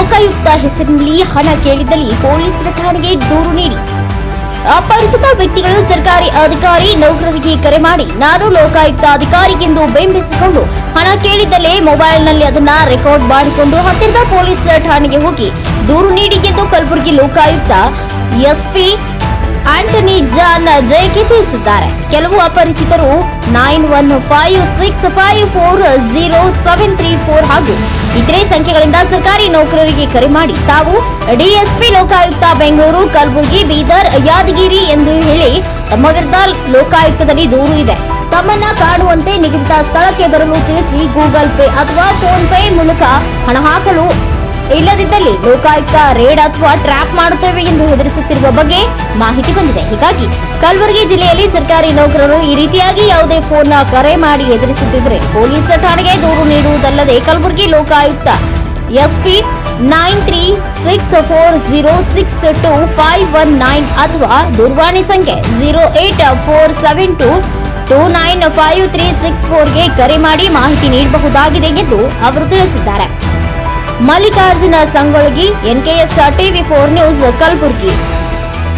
ಲೋಕಾಯುಕ್ತ ಹೆಸರಿನಲ್ಲಿ ಹಣ ಕೇಳಿದಲ್ಲಿ ಪೊಲೀಸರ ಠಾಣೆಗೆ ದೂರು ನೀಡಿ. ಅಪರಿಚಿತ ವ್ಯಕ್ತಿಗಳು ಸರ್ಕಾರಿ ಅಧಿಕಾರಿ ನೌಕರರಿಗೆ ಕರೆ ಮಾಡಿ, ನಾನು ಲೋಕಾಯುಕ್ತ ಅಧಿಕಾರಿಗೆಂದು ಬೆಂಬಿಸಿಕೊಂಡು ಹಣ ಕೇಳಿದ್ದಲ್ಲೇ ಮೊಬೈಲ್ನಲ್ಲಿ ಅದನ್ನ ರೆಕಾರ್ಡ್ ಮಾಡಿಕೊಂಡು ಹತ್ತಿರದ ಪೊಲೀಸ್ ಠಾಣೆಗೆ ಹೋಗಿ ದೂರು ನೀಡಿ ಎಂದು ಕಲಬುರಗಿ ಲೋಕಾಯುಕ್ತ ಎಸ್ಪಿ ಆಂಟನಿ ಜಾನ್ ಜಯಕ್ಕೆ ತಿಳಿಸಿದ್ದಾರೆ. ಕೆಲವು ಅಪರಿಚಿತರು nine one five six five four zero seven three four ಹಾಗೂ ಇತರೆ ಸಂಖ್ಯೆಗಳಿಂದ ಸರ್ಕಾರಿ ನೌಕರರಿಗೆ ಕರೆ ಮಾಡಿ ತಾವು ಡಿಎಸ್ಪಿ ಲೋಕಾಯುಕ್ತ ಬೆಂಗಳೂರು, ಕಲಬುರಗಿ, ಬೀದರ್, ಯಾದಗಿರಿ ಎಂದು ಹೇಳಿ ತಮ್ಮ ವಿರುದ್ಧ ಲೋಕಾಯುಕ್ತದಲ್ಲಿ ದೂರು ಇದೆ. ತಮ್ಮನ್ನ ಕಾಣುವಂತೆ ನಿಗದಿತ ಸ್ಥಳಕ್ಕೆ ಬರಲು ತಿಳಿಸಿ ಗೂಗಲ್ ಪೇ ಅಥವಾ ಫೋನ್ ಪೇ ಮೂಲಕ ಹಣ ಹಾಕಲು ಇಲ್ಲದಿದ್ದಲ್ಲಿ ಲೋಕಾಯುಕ್ತ ರೇಡ್ ಅಥವಾ ಟ್ರ್ಯಾಪ್ ಮಾಡುತ್ತೇವೆ ಎಂದು ಹೆದರಿಸುತ್ತಿರುವ ಬಗ್ಗೆ ಮಾಹಿತಿ ಬಂದಿದೆ. ಹೀಗಾಗಿ ಕಲಬುರಗಿ ಜಿಲ್ಲೆಯಲ್ಲಿ ಸರ್ಕಾರಿ ನೌಕರರು ಈ ರೀತಿಯಾಗಿ ಯಾವುದೇ ಫೋನ್ ಕರೆ ಮಾಡಿ ಹೆದರಿಸುತ್ತಿದ್ದರೆ ಪೊಲೀಸ್ ಠಾಣೆಗೆ ದೂರು ನೀಡುವುದಲ್ಲದೆ Kalaburagi Lokayukta SP nine three six four zero six two five one nine ಅಥವಾ ದೂರವಾಣಿ ಸಂಖ್ಯೆ zero eight four seven two two nine five three six ಫೋರ್ಗೆ ಕರೆ ಮಾಡಿ ಮಾಹಿತಿ ನೀಡಬಹುದಾಗಿದೆ ಎಂದು ಅವರು ತಿಳಿಸಿದ್ದಾರೆ. Mallikarjuna Sangolagi NKS TV four news Kalaburagi.